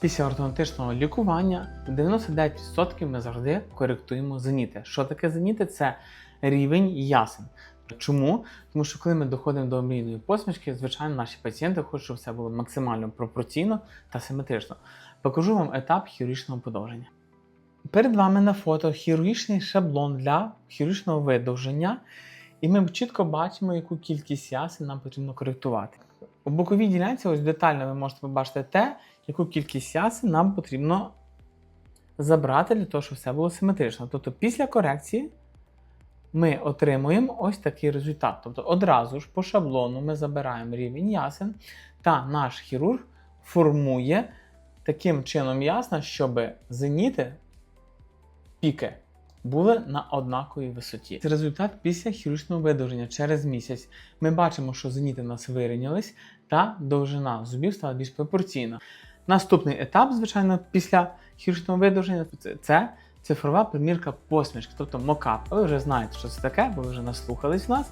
Після ортодонтичного лікування 99% ми завжди коректуємо зеніти. Що таке зеніти? Це рівень ясен. Чому? Тому що коли ми доходимо до омрійної посмішки, звичайно, наші пацієнти хочуть, щоб все було максимально пропорційно та симетрично. Покажу вам етап хірургічного подовження. Перед вами на фото хірургічний шаблон для хірургічного видовження, і ми чітко бачимо, яку кількість ясен нам потрібно коректувати. У боковій ділянці, ось детально ви можете побачити те, яку кількість ясен нам потрібно забрати для того, щоб все було симетрично. Тобто після корекції ми отримуємо ось такий результат. Тобто одразу ж по шаблону ми забираємо рівень ясен, та наш хірург формує таким чином ясна, щоб зеніти піки були на однаковій висоті. Це результат після хірургічного видовження через місяць. Ми бачимо, що зеніти в нас вирівнялись, та довжина зубів стала більш пропорційна. Наступний етап, звичайно, після хірургічного видовження це- цифрова примірка посмішки, тобто мокап. Ви вже знаєте, що це таке, бо ви вже наслухались в нас.